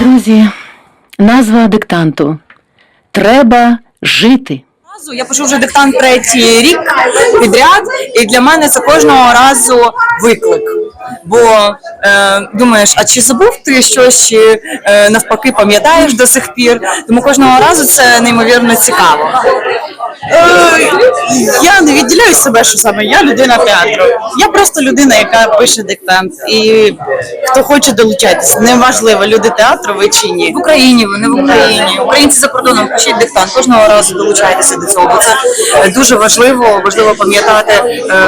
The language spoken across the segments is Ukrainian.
Друзі, назва диктанту Треба жити. Я пишу вже диктант третій рік підряд, і для мене це кожного разу виклик. Бо е, думаєш, а чи забув ти щось, чи е, навпаки пам'ятаєш до сих пір? Тому кожного разу це неймовірно цікаво. Е, я не відділяю себе, що саме я людина театру. Я просто людина, яка пише диктант. І хто хоче долучатися, неважливо, люди театру ви чи ні. В Україні, вони в Україні. Українці за кордоном пишіть диктант. Кожного разу долучайтеся до цього. Бо це дуже важливо. Важливо пам'ятати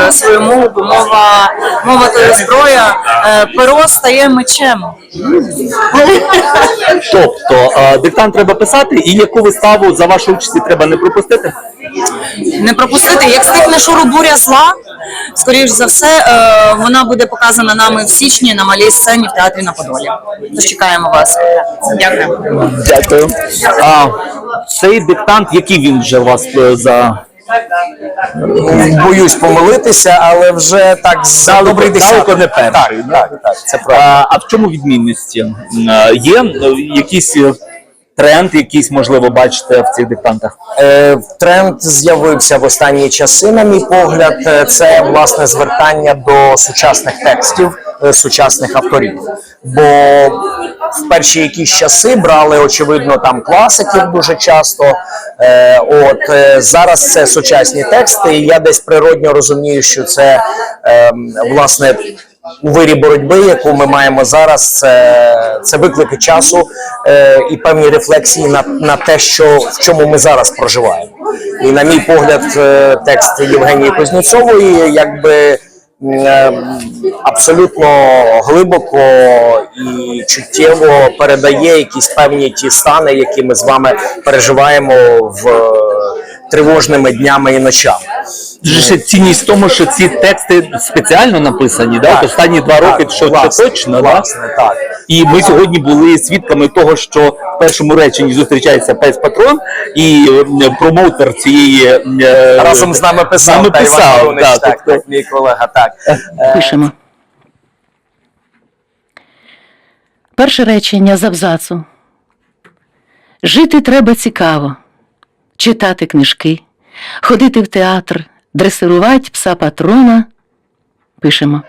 е, свою мову, бо мова, мова то є зброя. Е, перо стає мечем. Тобто е, диктант треба писати, і яку виставу за вашу участі треба не пропустити? Не пропустити. Як стихне шуру буря зла, скоріш за все, е, вона буде показана нами в січні на малій сцені в театрі на Подолі. Тож чекаємо вас. Дякую. Дякую. А, цей диктант, який він вже у вас е, за Боюсь помилитися, але вже так за добрий десяток. не перший, Так, так, так, це правда. а, а в чому відмінності? Е, Є якийсь е, тренд, якийсь можливо бачите в цих диктантах? Е, Тренд з'явився в останні часи, на мій погляд. Е, Це власне звертання до сучасних текстів, е, сучасних авторів. Бо в перші якісь часи брали, очевидно, там класиків дуже часто. Е, От е, зараз це сучасні тексти, і я десь природньо розумію, що це ем, власне. У вирі боротьби, яку ми маємо зараз, це, це виклики часу е, і певні рефлексії на, на те, що в чому ми зараз проживаємо. І на мій погляд, е, текст Євгенії Кузнєцової якби е, абсолютно глибоко і чуттєво передає якісь певні ті стани, які ми з вами переживаємо в тривожними днями і ночами. Дуже ще цінність в тому, що ці тексти спеціально написані, да? От останні два роки, що власне, це точно, да? власне, так. І ми сьогодні були свідками того, що в першому реченні зустрічається пес патрон, і е, промоутер цієї е, разом з нами писав. З нами та, Іван писав, Павлович, да, так, тобто- так, мій колега, так. Пишемо. Перше речення з абзацу. Жити треба цікаво, читати книжки, ходити в театр, дресирувати пса патрона. Пишемо.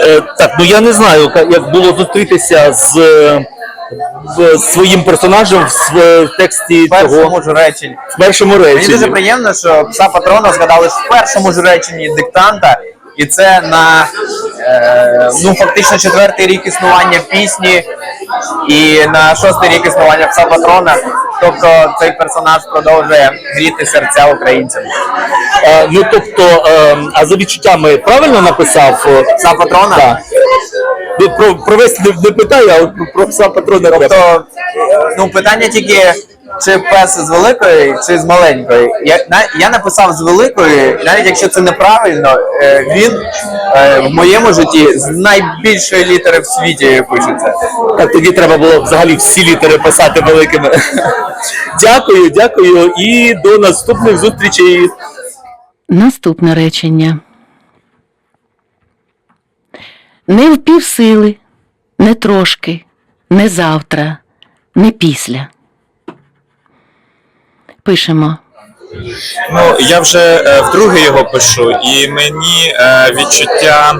Е, Так, ну я не знаю, як було зустрітися з з своїм персонажем в в тексті в першому цього ж реченні. в першому Мені дуже приємно, що пса патрона згадали в першому ж реченні диктанта, і це на е, ну фактично четвертий рік існування пісні і на шостий рік існування пса патрона. Тобто цей персонаж продовжує гріти серця українцям. Е, Ну тобто, е, а за відчуттями правильно написав е, Пса патрона. Так. Ну, Про весь не, не питаю, а про, про пса патрона. Тобто, ну питання тільки. Чи пес з великої, чи з маленької. Я, на- я написав з великої, навіть якщо це неправильно, е, він е, в моєму житті з найбільшої літери в світі пишеться. Так, тоді треба було взагалі всі літери писати великими. дякую, дякую і до наступних зустрічей. Наступне речення. Не в півсили, не трошки, не завтра, не після. Пишемо. Ну, я вже е, вдруге його пишу, і мені е, відчуття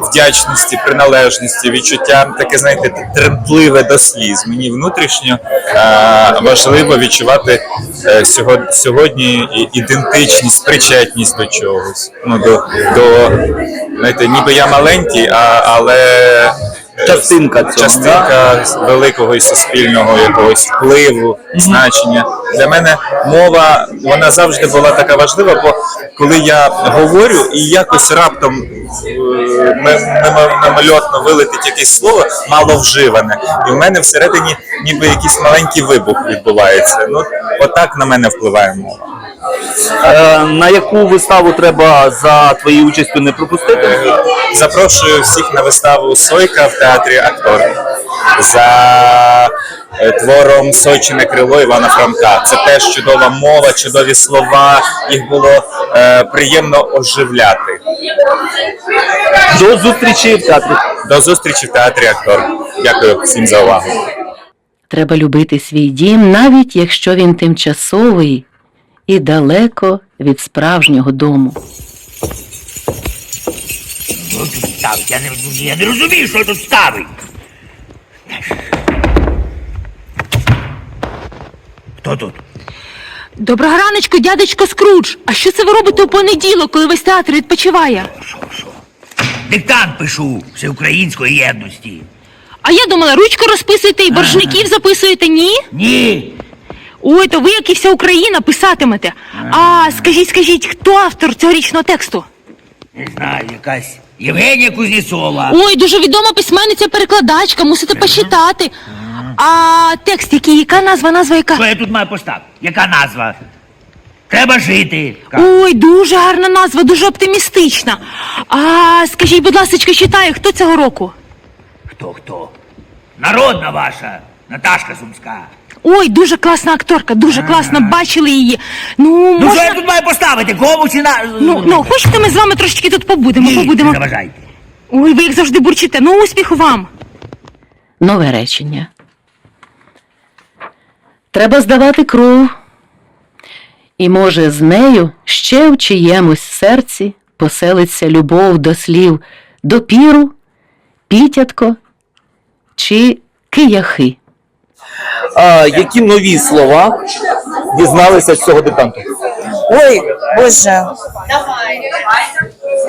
вдячності, приналежності, відчуття таке, знаєте, тремтливе до сліз. Мені внутрішньо е, важливо відчувати сьогодні ідентичність, причетність до чогось. Ну, до, до знаєте, ніби я маленький, а, але. Частинка цього, частинка великого і суспільного якогось впливу, значення. Для мене мова вона завжди була така важлива, бо коли я говорю і якось раптом е, ми- мимо- мимольотно вилетить якесь слово мало вживане, і в мене всередині ніби якийсь маленький вибух відбувається. Ну отак на мене впливає мова. Е, на яку виставу треба за твоєю участю не пропустити? Е, Запрошую всіх на виставу Сойка в театрі актор за е, твором Сойчине крило Івана Франка. Це теж чудова мова, чудові слова. Їх було е, приємно оживляти. До зустрічі в театрі. До зустрічі в театрі актор. Дякую всім за увагу. Треба любити свій дім, навіть якщо він тимчасовий і далеко від справжнього дому. Що тут ставить? Я не, розумію. я не розумію, що тут ставить. Хто тут? Доброго раночку, дядечко Скрудж. А що це ви робите у понеділок, коли весь театр відпочиває? Що, що? Диктант пишу всеукраїнської єдності. А я думала, ручку розписуєте і боржників записуєте, ні? Ні. Ой, то ви, як і вся Україна, писатимете. А скажіть, скажіть, хто автор цьогорічного тексту? Не знаю, якась Євгенія Кузнєцова. Ой, дуже відома письменниця перекладачка, мусите почитати. А текст який, яка назва, назва яка? Що я тут маю поставити? Яка назва? Треба жити. Ой, дуже гарна назва, дуже оптимістична. А скажіть, будь ласка, читає, хто цього року? Хто хто? Народна ваша, Наташка Сумська. Ой, дуже класна акторка, дуже класна, бачили її. Ну, Ну можна... що я тут маю поставити? Кому чи на. Ну, ну, хочете, ми з вами трошечки тут побудемо, Ні, побудемо. заважайте. Ой, ви як завжди бурчите. Ну, успіху вам. Нове речення. Треба здавати кров. І може з нею ще в чиємусь серці поселиться любов до слів допіру, пітятко чи кияхи. А, які нові слова дізналися з цього диктанту? Ой, Боже.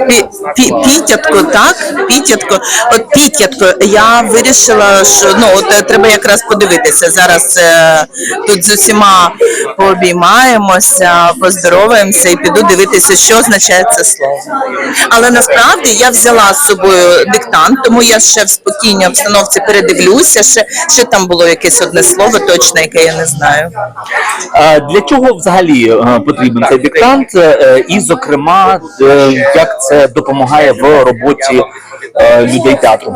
Пі- пі- Пітятко, так? Пітятко. От пітятко. Я вирішила, що ну от е, треба якраз подивитися. Зараз е, тут з усіма пообіймаємося, поздороваємося і піду дивитися, що означає це слово. Але насправді я взяла з собою диктант, тому я ще в спокійній обстановці передивлюся. Ще, ще там було якесь одне слово, точно, яке я не знаю. Для чого взагалі е, потрібен цей диктант? Е, І, зокрема, е, як це допомагає в роботі е, людей театру?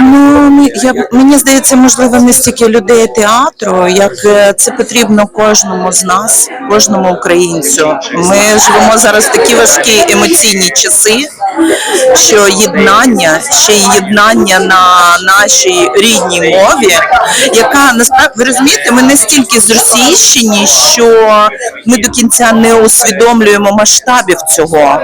Ну я б- мені здається, можливо, не стільки людей театру, як це потрібно кожному з нас, кожному українцю. Ми живемо зараз в такі важкі емоційні часи, що єднання, ще й єднання на нашій рідній мові, яка насправді ви розумієте, ми настільки зросійщені, що ми до кінця не усвідомлюємо масштабів цього.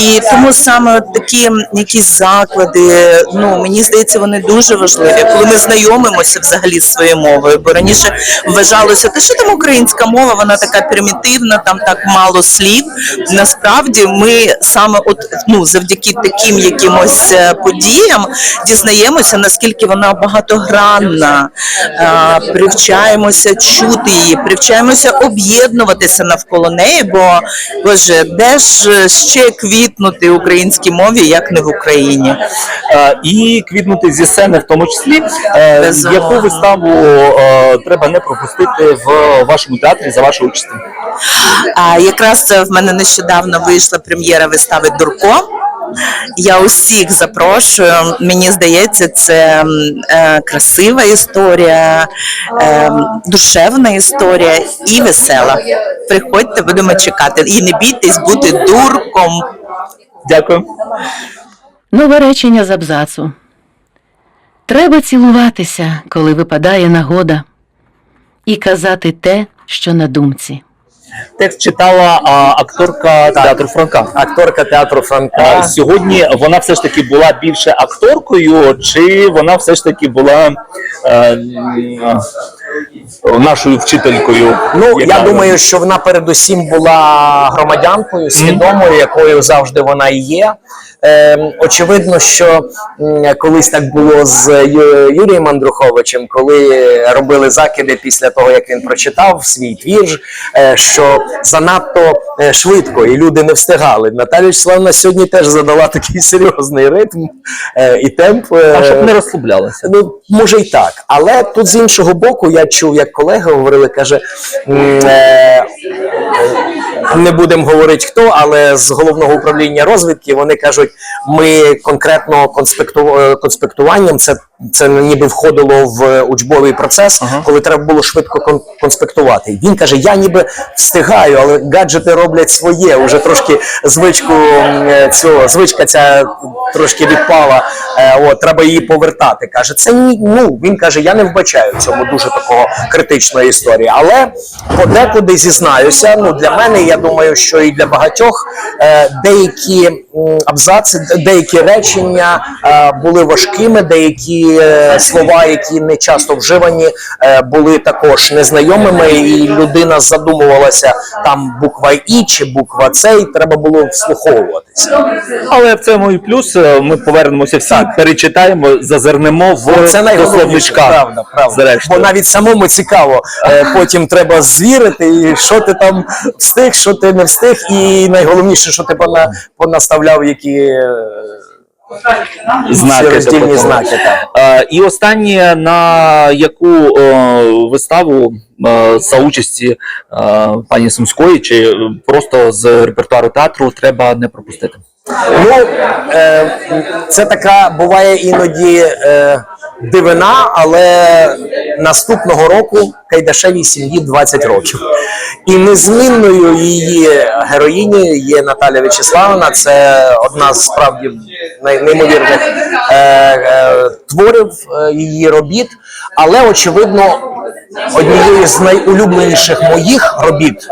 І тому саме такі якісь заклади, ну мені здається, вони дуже важливі, коли ми знайомимося взагалі з своєю мовою. Бо раніше вважалося, те, що там українська мова, вона така примітивна, там так мало слів. Насправді ми саме от ну завдяки таким якимось е, подіям дізнаємося, наскільки вона багатогранна, е, привчаємося чути її, привчаємося об'єднуватися навколо неї. Бо боже, де ж ще квітнути українській мові, як не в Україні? Е, І квітнути зі сцени, в тому числі, Е, Безумовно. яку виставу е, треба не пропустити в вашому театрі за вашої участі? А якраз в мене нещодавно вийшла прем'єра вистави Дурко. Я усіх запрошую. Мені здається, це е, красива історія, е, душевна історія і весела. Приходьте, будемо чекати. І не бійтесь бути дурком. Дякую. Нове речення з абзацу. Треба цілуватися, коли випадає нагода, і казати те, що на думці. Текст читала а, акторка театру Франка. Акторка театру А, Франка. сьогодні вона все ж таки була більше акторкою, чи вона все ж таки була е, м, нашою вчителькою? Ну, яка- я думаю, що вона передусім була громадянкою, свідомою, якою завжди вона і є. Ем, очевидно, що колись так було з Юрієм Андруховичем, коли робили закиди після того, як він прочитав свій твір, е, що занадто е, швидко і люди не встигали. Наталя Вячеславовна сьогодні теж задала такий серйозний ритм е, і темп. е, А щоб не розслаблялася. Ну, може й так. Але тут з іншого боку, я чув, як колеги говорили, каже, е, не будемо говорити хто, але з головного управління розвідки вони кажуть, ми конкретно конспекту, е, конспектуванням це це ніби входило в учбовий процес, коли треба було швидко кон- конспектувати. Він каже: Я ніби встигаю, але гаджети роблять своє. Уже трошки звичку е, цього звичка ця трошки відпала. Е, От треба її повертати. Каже, це ні. Ну він каже: я не вбачаю в цьому дуже такого критичної історії. Але подекуди зізнаюся. Ну для мене, я думаю, що і для багатьох е, деякі абзаци, деякі речення були важкими, деякі е, слова, які не часто вживані, е, були також незнайомими, і людина задумувалася там буква І чи буква С, і треба було вслуховуватися. Але в цьому і плюс е, ми повернемося всі, перечитаємо, зазирнемо в Це до словничка. правда, правда. Зрештою. Бо навіть самому цікаво, потім треба звірити, і що ти там встиг, що ти не встиг, і найголовніше, що ти пона, понаставляв, які знаки роздільні знаки. Так. Е, І останнє, на яку е, виставу е, за участі пані Сумської, чи просто з репертуару театру треба не пропустити? Ну, це така буває іноді дивина, але наступного року Кайдашевій сім'ї 20 років. І незмінною її героїні є Наталя Вячеславовна. Це одна з справді неймовірних е, е, творів е, її робіт. Але очевидно, однією з найулюбленіших моїх робіт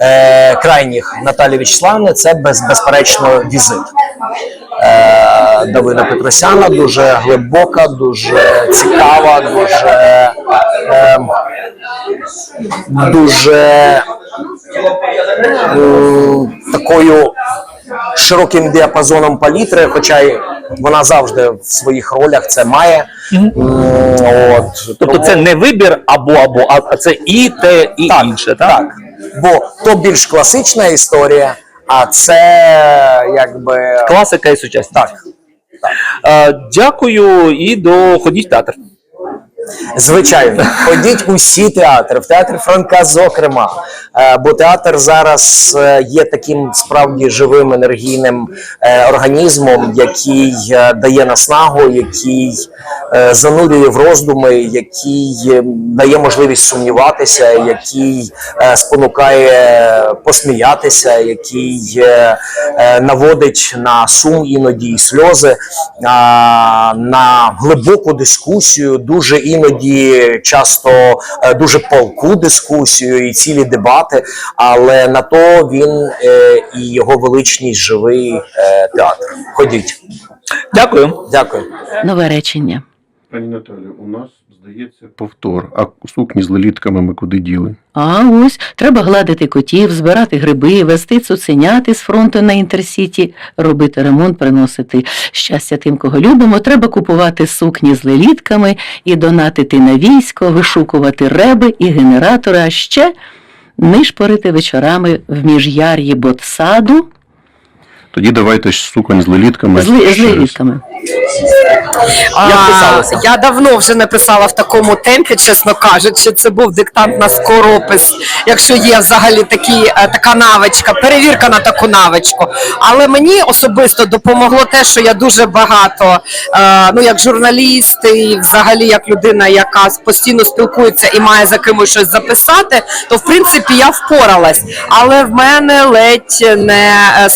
е, крайніх Наталі Вячеславівни це без, безперечно візит. Е, Давида Петросяна дуже глибока, дуже цікава, дуже, е, дуже м, такою широким діапазоном палітри, хоча й вона завжди в своїх ролях це має. От, Тобто тому- це не вибір або або, а а це і те, і так, інше, так? так. Бо то більш класична історія, а це якби Класика і сучасність. так. Е, дякую і до ходіть в театр. Звичайно, ходіть усі театри, в театр Франка, зокрема. Е, Бо театр зараз е, є таким справді живим енергійним е, організмом, який дає наснагу, який занурює в роздуми, який дає можливість сумніватися, який спонукає посміятися, який наводить на сум іноді і сльози, на глибоку дискусію, дуже іноді часто дуже палку дискусію і цілі дебати. Але на то він е, і його величність живий е, театр. Ходіть, Дякую. дякую. Нове речення. Пані Наталю, у нас здається повтор. А сукні з лелітками ми куди діли? А ось треба гладити котів, збирати гриби, вести цуценяти з фронту на інтерсіті, робити ремонт, приносити щастя тим, кого любимо. Треба купувати сукні з лелітками і донатити на військо, вишукувати реби і генератори, а ще нишпорити вечорами в міжяр'ї ботсаду Тоді давайте ж суконь з лелітками. з, ли- з лелітками. Як писалося? Я давно вже не писала в такому темпі, чесно кажучи. Це був диктант на скоропис, якщо є взагалі такі, е, така навичка, перевірка на таку навичку. Але мені особисто допомогло те, що я дуже багато, е, ну як журналіст і взагалі як людина, яка постійно спілкується і має за кимось щось записати, то в принципі я впоралась. Але в мене ледь не е,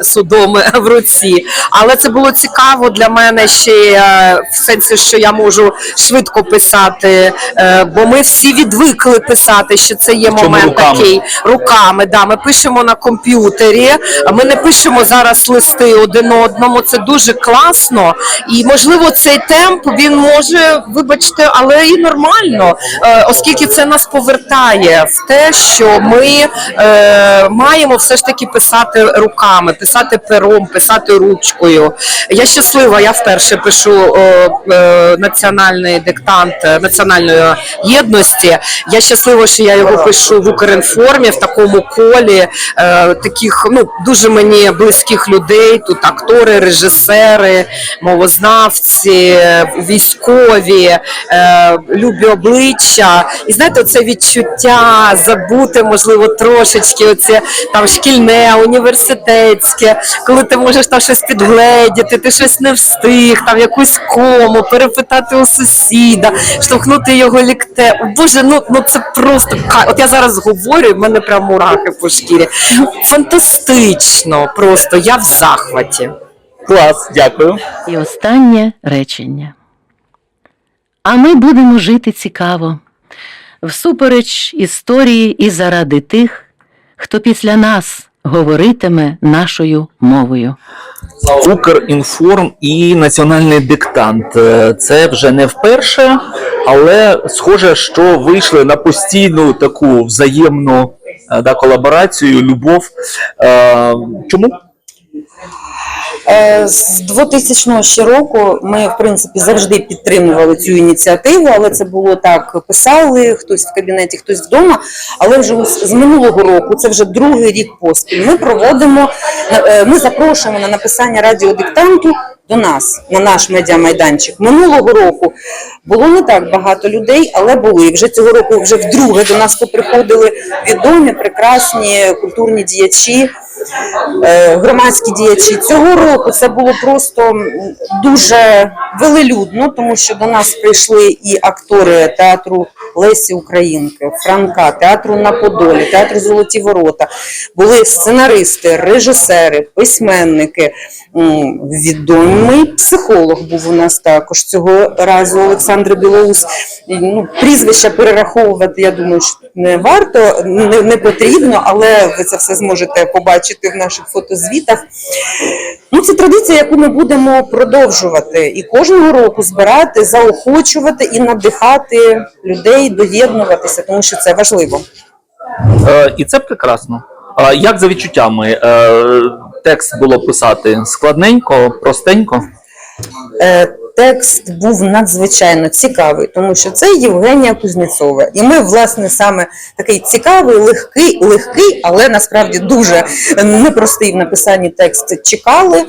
схопили судом в руці. Але це було цікаво для мене ще е, в сенсі, що я можу швидко писати, е, бо ми всі відвикли писати, що це є момент руками? такий руками. Да, ми пишемо на комп'ютері. Ми не пишемо зараз листи один одному. Це дуже класно. І можливо, цей темп він може, вибачте, але і нормально, е, оскільки це нас повертає в те, що ми маємо все ж таки писати руками, писати пером, писати ручкою. Я щаслива, я вперше пишу е, національний диктант е, національної єдності. Я щаслива, що я його пишу в Укрінформі в такому колі е, таких ну дуже мені близьких людей. Тут актори, режисери, мовознавці, військові, любі обличчя. І знаєте, це відчуття забути, можливо, трошечки оце там шкільне, університетське. Невеличке, коли ти можеш там щось підгледіти, ти щось не встиг, там якусь кому, перепитати у сусіда, штовхнути його лікте. О, Боже, ну, ну це просто кай. От я зараз говорю, і в мене прям мурахи по шкірі. Фантастично, просто я в захваті. Клас, дякую. І останнє речення. А ми будемо жити цікаво, всупереч історії і заради тих, хто після нас говоритиме нашою мовою. Укрінформ і національний диктант. Е, Це вже не вперше, але схоже, що вийшли на постійну таку взаємну е, да, колаборацію, любов. Е, Чому? Е, З 2000 ще року ми, в принципі, завжди підтримували цю ініціативу, але це було так: писали хтось в кабінеті, хтось вдома. Але вже з минулого року, це вже другий рік поспіль. Ми проводимо, е, ми запрошуємо на написання радіодиктанту до нас на наш медіамайданчик. Минулого року було не так багато людей, але були. Вже цього року вже вдруге до нас поприходили відомі, прекрасні культурні діячі громадські діячі. Цього року це було просто дуже велелюдно, тому що до нас прийшли і актори театру Лесі Українки, Франка, театру на Подолі, театру Золоті Ворота. Були сценаристи, режисери, письменники. Відомий психолог був у нас також цього разу Олександр Білоус. Ну, прізвища перераховувати, я думаю, що не варто, не, не потрібно, але ви це все зможете побачити в наших фотозвітах. Ну, це традиція, яку ми будемо продовжувати і кожного року збирати, заохочувати і надихати людей доєднуватися, тому що це важливо. Е, І це прекрасно. А Як за відчуттями? Е, Текст було писати складненько, простенько. Е, Текст був надзвичайно цікавий, тому що це Євгенія Кузнєцова. І ми, власне, саме такий цікавий, легкий, легкий, але насправді дуже непростий в написанні текст чекали.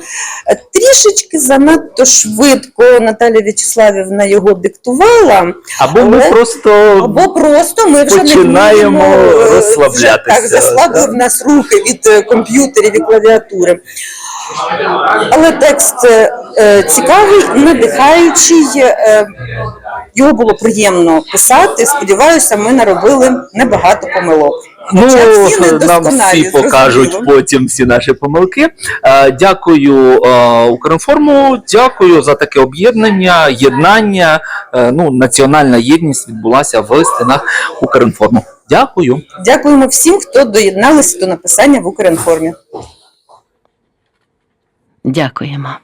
Трішечки занадто швидко Наталя В'ячеславівна його диктувала. Або ми просто Або просто ми вже Починаємо не розслаблятися, вже Так, заслабли да. нас руки від е, комп'ютерів і клавіатури. Але текст е, е, цікавий, надихаючий. е, Його було приємно писати. Сподіваюся, ми наробили небагато помилок. Ну, нам всі покажуть зрозуміло. потім всі наші помилки. Дякую Укрінформу, дякую за таке об'єднання, єднання. Ну, національна єдність відбулася в стінах Укрінформу. Дякую. Дякуємо всім, хто доєдналися до написання в Укрінформі. Дякуємо.